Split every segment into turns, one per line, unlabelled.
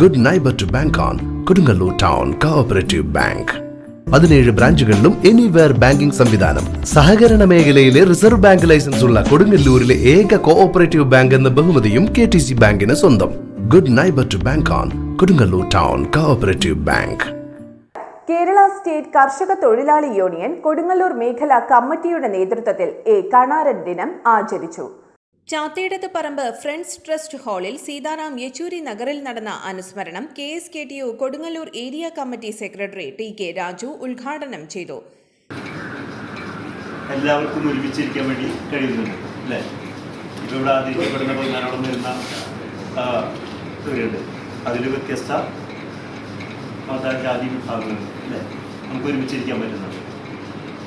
Good neighbour to bank on Kodungallur town cooperative bank പതിനേഴ് ബ്രാഞ്ചുകളിലും anywhere banking സംവിധാനം. സഹകരണ മേഖലയിലെ റിസർവ് ബാങ്ക് ലൈസൻസ് ഉള്ള കൊടുങ്ങല്ലൂരിലെ ഏക കോഓപ്പറേറ്റീവ് ബാങ്ക് എന്ന ബഹുമതിയും കെ ടി സി ബാങ്കിന് സ്വന്തം. Good neighbour to bank on Kodungallur town cooperative bank
Kerala state കർഷക തൊഴിലാളി യൂണിയൻ കൊടുങ്ങല്ലൂർ മേഖലാ കമ്മിറ്റിയുടെ നേതൃത്വത്തിൽ എ കണാരൻ ദിനം ആചരിച്ചു. ചാത്തേടത്ത് പറമ്പ് ഫ്രണ്ട്സ് ട്രസ്റ്റ് ഹാളിൽ സീതാറാം യെച്ചൂരി നഗറിൽ നടന്ന അനുസ്മരണം K S K T U Kodungallur area committee secretary T K Raju ഉദ്ഘാടനം ചെയ്തു.
എല്ലാവർക്കും ഒരുമിച്ചിരിക്കാൻ വേണ്ടി കഴിയുന്നുണ്ട് അല്ലേ? ഇപ്പോൾ ഇവിടെ ആദരിക്കപ്പെടുന്ന പതിനാലോളം വരുന്ന ഇവരുണ്ട്. അതിൽ വ്യത്യസ്ത മത ജാതി വിഭാഗങ്ങളുണ്ട് അല്ലേ? നമുക്ക് ഒരുമിച്ചിരിക്കാൻ പറ്റുന്നുണ്ട്.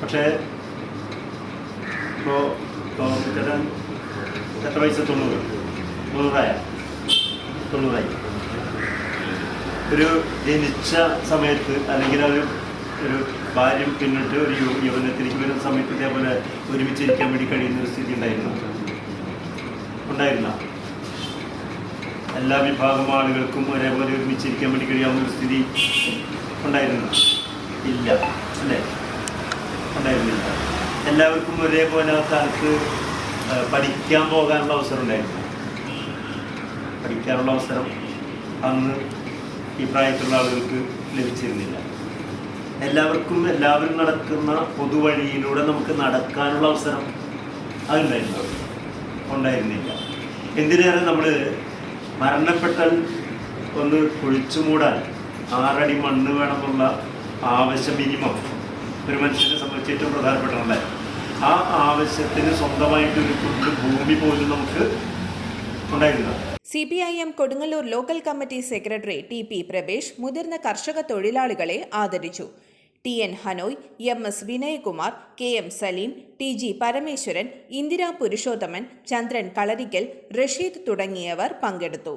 പക്ഷേ ഇപ്പോൾ ഇപ്പോൾ എത്ര വയസ്സ് തൊണ്ണൂറ് ഒരു ജനിച്ച സമയത്ത് അല്ലെങ്കിൽ ഒരു ഒരു ഭാര്യം പിന്നിട്ട് ഒരു യുവനെ യൗവനത്തിലേക്ക് വരുന്ന സമയത്ത് ഇതേപോലെ ഒരുമിച്ചിരിക്കാൻ വേണ്ടി കഴിയുന്ന ഒരു സ്ഥിതി ഉണ്ടായിരുന്നു. ഉണ്ടായിരുന്ന? എല്ലാ വിഭാഗം ആളുകൾക്കും ഒരേപോലെ ഒരുമിച്ചിരിക്കാൻ വേണ്ടി കഴിയാവുന്ന ഒരു സ്ഥിതി ഉണ്ടായിരുന്ന? ഇല്ല. അല്ലേ? ഉണ്ടായിരുന്നില്ല. എല്ലാവർക്കും ഒരേപോലെ ആ ആ, പഠിക്കാൻ പോകാനുള്ള അവസരം ഉണ്ടായിരുന്നു പഠിക്കാനുള്ള അവസരം അന്ന് ഈ പ്രായത്തിലുള്ള ആളുകൾക്ക് ലഭിച്ചിരുന്നില്ല. എല്ലാവർക്കും എല്ലാവരും നടക്കുന്ന പൊതുവഴിയിലൂടെ നമുക്ക് നടക്കാനുള്ള അവസരം അതുണ്ടായിരുന്നു ഉണ്ടായിരുന്നില്ല. എന്തിനേറെ നമ്മൾ മരണപ്പെട്ടാൽ ഒന്ന് കുഴിച്ചു മൂടാൻ ആറടി മണ്ണ് വേണമെന്നുള്ള ആവശ്യം മിനിമം ഒരു മനുഷ്യനെ സംബന്ധിച്ച് ഏറ്റവും പ്രധാനപ്പെട്ടതല്ലേ ആ ആവശ്യത്തിന് സ്വന്തമായിട്ടൊരു തുണ്ട് ഭൂമി പോലും നമുക്ക് ഉണ്ടായിരുന്നില്ല.
C P I M Kodungallur local committee secretary T P Pravesh മുതിർന്ന കർഷക തൊഴിലാളികളെ ആദരിച്ചു. T N Hanoi M S Vinayakumar K M Salim T G Parameswaran Indira Purushothaman Chandran Kalarikkal Rasheed തുടങ്ങിയവർ പങ്കെടുത്തു.